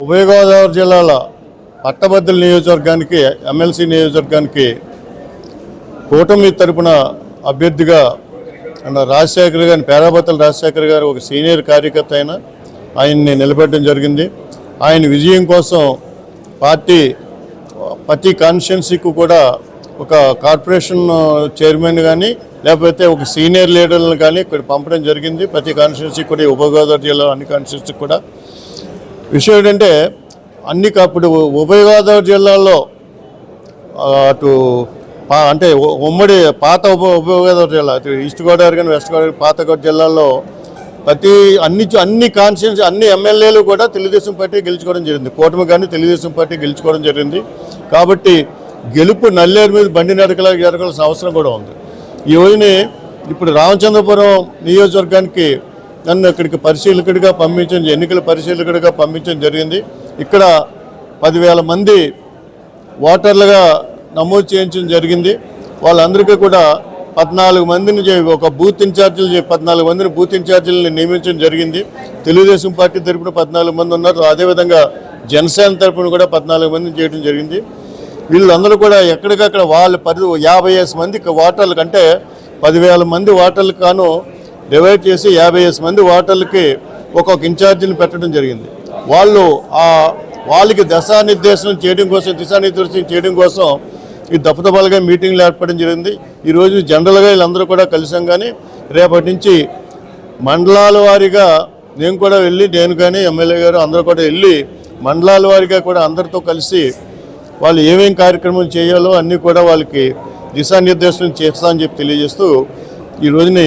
ఉభయ గోదావరి జిల్లాల పట్టభద్రుల నియోజకవర్గానికి ఎమ్మెల్సీ నియోజకవర్గానికి కూటమి తరపున అభ్యర్థిగా అన్న రాజశేఖర్ గారిని పేరాబత్తల రాజశేఖర్ గారు ఒక సీనియర్ కార్యకర్త అయిన ఆయన్ని నిలబెట్టడం జరిగింది. ఆయన విజయం కోసం పార్టీ ప్రతి కాన్స్టిట్యున్సీకి కూడా ఒక కార్పొరేషన్ చైర్మన్ కానీ లేకపోతే ఒక సీనియర్ లీడర్లను కానీ ఇక్కడ పంపడం జరిగింది. ప్రతి కాన్స్టిట్యున్సీకి కూడా ఉభయ గోదావరి జిల్లా అన్ని కాన్స్టిట్యున్సీకి కూడా విషయం ఏంటంటే అన్ని అప్పుడు ఇప్పుడు ఉభయ గోదావరి జిల్లాల్లో అటు అంటే ఉమ్మడి పాత ఉప ఉభయ గోదావరి జిల్లా అటు ఈస్ట్ గోదావరి కానీ వెస్ట్ గోదావరి పాత గోదావరి జిల్లాలో ప్రతి అన్ని అన్ని కాన్స్టిట్యూన్సీ అన్ని ఎమ్మెల్యేలు కూడా తెలుగుదేశం పార్టీ గెలుచుకోవడం జరిగింది. కూటమి కానీ తెలుగుదేశం పార్టీ గెలుచుకోవడం జరిగింది. కాబట్టి గెలుపు నల్లేరు మీద బండి నడకలా జరగాల్సిన అవసరం కూడా ఉంది. ఈ రోజుని ఇప్పుడు రామచంద్రపురం నియోజకవర్గానికి నన్ను ఇక్కడికి పరిశీలకుడిగా పంపించడం ఎన్నికల పరిశీలకుడిగా పంపించడం జరిగింది. ఇక్కడ పదివేల మంది ఓటర్లుగా నమోదు చేయించడం జరిగింది. వాళ్ళందరికీ కూడా పద్నాలుగు మందిని ఒక బూత్ ఇన్ఛార్జీలు పద్నాలుగు మందిని బూత్ ఇన్ఛార్జీలను నియమించడం జరిగింది. తెలుగుదేశం పార్టీ తరపున పద్నాలుగు మంది ఉన్నారు. అదేవిధంగా జనసేన తరపున కూడా పద్నాలుగు మందిని చేయడం జరిగింది. వీళ్ళందరూ కూడా ఎక్కడికక్కడ వాళ్ళ పది యాభై మంది ఓటర్లు కంటే పదివేల మంది ఓటర్లకు కాను డివైడ్ చేసి యాభై మంది ఓటర్లకి ఒక్కొక్క ఇన్ఛార్జిని పెట్టడం జరిగింది. వాళ్ళు ఆ వాళ్ళకి దశానిర్దేశనం చేయడం కోసం దిశానిర్దేశనం చేయడం కోసం ఈ దపదపాలుగా మీటింగ్లు ఏర్పడడం జరిగింది. ఈరోజు జనరల్గా వీళ్ళందరూ కూడా కలిసాం కానీ రేపటి నుంచి మండలాల వారీగా నేను కూడా వెళ్ళి నేను కానీ ఎమ్మెల్యే గారు అందరూ కూడా వెళ్ళి మండలాల వారీగా కూడా అందరితో కలిసి వాళ్ళు ఏమేం కార్యక్రమం చేయాలో అన్నీ కూడా వాళ్ళకి దిశానిర్దేశనం చేస్తా అని చెప్పి తెలియజేస్తూ ఈ రోజుని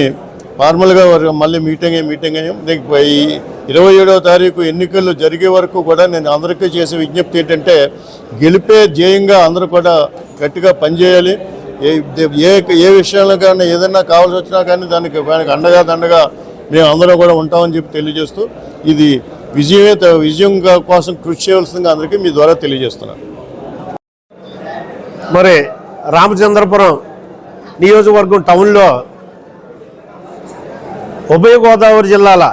ఫార్మల్గా వారు మళ్ళీ మీటింగ్ అయ్యి మీటింగ్. అయ్యాం ఈ ఇరవై ఏడవ తారీఖు ఎన్నికలు జరిగే వరకు కూడా నేను అందరికీ చేసే విజ్ఞప్తి ఏంటంటే గెలిపే ధ్యేయంగా అందరూ కూడా గట్టిగా పనిచేయాలి. ఏ ఏ ఏ విషయంలో కానీ ఏదైనా కావాల్సి వచ్చినా కానీ దానికి దానికి అండగా దండగా మేము అందరం కూడా ఉంటామని చెప్పి తెలియజేస్తూ ఇది విజయమే విజయం కోసం కృషి చేయవలసిందిగా అందరికీ మీ ద్వారా తెలియజేస్తున్నాను. మరి రామచంద్రపురం నియోజకవర్గం టౌన్లో ఉభయ గోదావరి జిల్లాల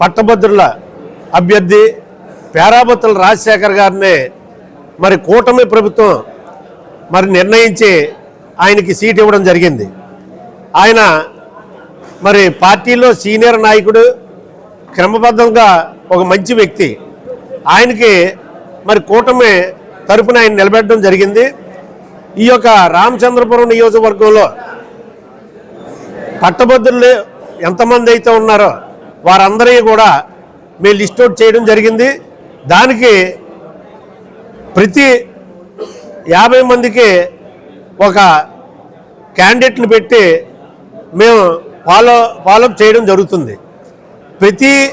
పట్టభద్రుల అభ్యర్థి పేరాబత్తుల రాజశేఖర్ గారిని మరి కూటమి ప్రభుత్వం మరి నిర్ణయించి ఆయనకి సీట్ ఇవ్వడం జరిగింది. ఆయన మరి పార్టీలో సీనియర్ నాయకుడు క్రమబద్ధంగా ఒక మంచి వ్యక్తి. ఆయనకి మరి కూటమి తరపున ఆయన నిలబెట్టడం జరిగింది. ఈ యొక్క రామచంద్రపురం నియోజకవర్గంలో పట్టభద్రులు ఎంతమంది అయితే ఉన్నారో వారందరి కూడా మేము లిస్ట్ అవుట్ చేయడం జరిగింది. దానికి ప్రతి యాభై మందికి ఒక క్యాండిడేట్ని పెట్టి మేము ఫాలో ఫాలోఅప్ చేయడం జరుగుతుంది. ప్రతి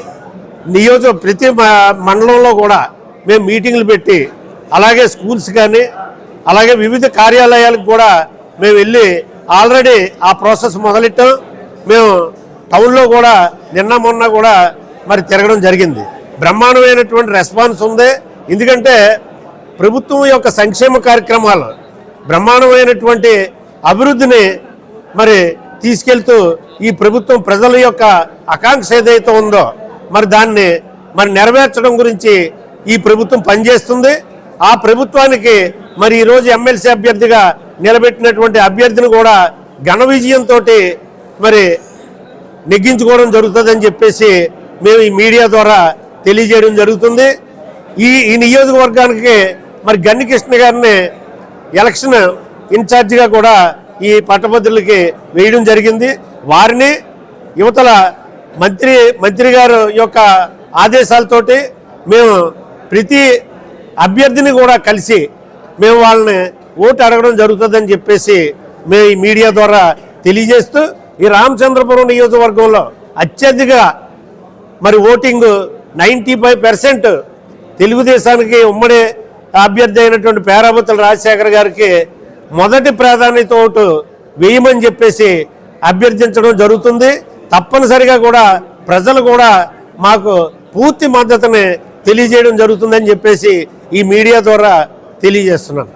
నియోజక ప్రతి మ- మండలంలో కూడా మేము మీటింగ్లు పెట్టి అలాగే స్కూల్స్ కానీ అలాగే వివిధ కార్యాలయాలకు కూడా మేము వెళ్ళి ఆల్రెడీ ఆ ప్రాసెస్ మొదలెట్టాం. మేము టౌన్లో కూడా నిన్న మొన్న కూడా మరి తిరగడం జరిగింది. బ్రహ్మాండమైనటువంటి రెస్పాన్స్ ఉంది. ఎందుకంటే ప్రభుత్వం యొక్క సంక్షేమ కార్యక్రమాలు బ్రహ్మాండమైనటువంటి అభివృద్ధిని మరి తీసుకెళ్తూ ఈ ప్రభుత్వం ప్రజల యొక్క ఆకాంక్ష ఏదైతే ఉందో మరి దాన్ని మరి నెరవేర్చడం గురించి ఈ ప్రభుత్వం పనిచేస్తుంది. ఆ ప్రభుత్వానికి మరి ఈరోజు ఎమ్మెల్సీ అభ్యర్థిగా నిలబెట్టినటువంటి అభ్యర్థిని కూడా ఘన విజయంతో మరి నెగ్గించుకోవడం జరుగుతుందని చెప్పేసి మేము ఈ మీడియా ద్వారా తెలియజేయడం జరుగుతుంది. ఈ ఈ నియోజకవర్గానికి మరి గన్ని కృష్ణ గారిని ఎలక్షన్ ఇన్ఛార్జిగా కూడా ఈ పట్టభద్రులకి వేయడం జరిగింది. వారిని యువతల మంత్రి మంత్రి గారు యొక్క ఆదేశాలతోటి మేము ప్రతి అభ్యర్థిని కూడా కలిసి మేము వాళ్ళని ఓటు అడగడం జరుగుతుందని చెప్పేసి మేము ఈ మీడియా ద్వారా తెలియజేస్తూ ఈ రామచంద్రపురం నియోజకవర్గంలో అత్యధిక మరి ఓటింగ్ నైంటీ ఫైవ్ పర్సెంట్ తెలుగుదేశానికి ఉమ్మడి అభ్యర్థి అయినటువంటి పేరాబతుల రాజశేఖర్ గారికి మొదటి ప్రాధాన్యత ఓటు వేయమని చెప్పేసి అభ్యర్థించడం జరుగుతుంది. తప్పనిసరిగా కూడా ప్రజలు కూడా మాకు పూర్తి మద్దతుని తెలియజేయడం జరుగుతుందని చెప్పేసి ఈ మీడియా ద్వారా తెలియజేస్తున్నాను.